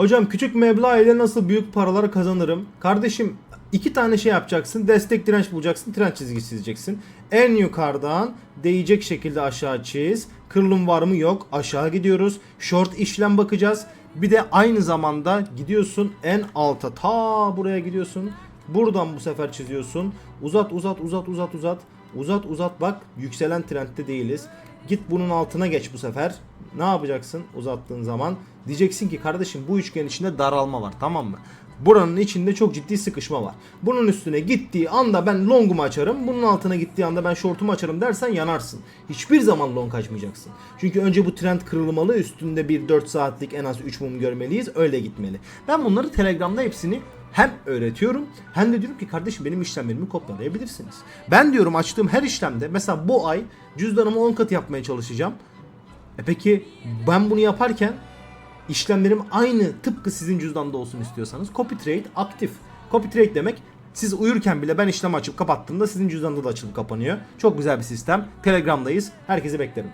Hocam küçük meblağ ile nasıl büyük paralar kazanırım? Kardeşim iki tane şey yapacaksın. Destek direnç bulacaksın. Direnç çizgisi çizeceksin. En yukarıdan değecek şekilde aşağı çiz. Kırılım var mı yok. Aşağı gidiyoruz. Short işlem bakacağız. Bir de aynı zamanda gidiyorsun en alta. Ta buraya gidiyorsun. Buradan bu sefer çiziyorsun. Uzat uzat uzat uzat uzat. Uzat uzat bak. Yükselen trendde değiliz. Git bunun altına geç bu sefer. Ne yapacaksın uzattığın zaman? Diyeceksin ki kardeşim bu üçgen içinde daralma var tamam mı? Buranın içinde çok ciddi sıkışma var. Bunun üstüne gittiği anda ben longumu açarım. Bunun altına gittiği anda ben shortumu açarım dersen yanarsın. Hiçbir zaman long açmayacaksın. Çünkü önce bu trend kırılmalı. Üstünde bir 4 saatlik en az 3 mum görmeliyiz. Öyle gitmeli. Ben bunları Telegram'da hepsini hem öğretiyorum hem de diyorum ki kardeşim benim işlemlerimi kopyalayabilirsiniz. Ben diyorum açtığım her işlemde mesela bu ay cüzdanımı 10 katı yapmaya çalışacağım. E peki ben bunu yaparken işlemlerim aynı tıpkı sizin cüzdanda olsun istiyorsanız copy trade aktif. Copy trade demek siz uyurken bile ben işlem açıp kapattığımda sizin cüzdanda da açılıp kapanıyor. Çok güzel bir sistem. Telegram'dayız. Herkesi beklerim.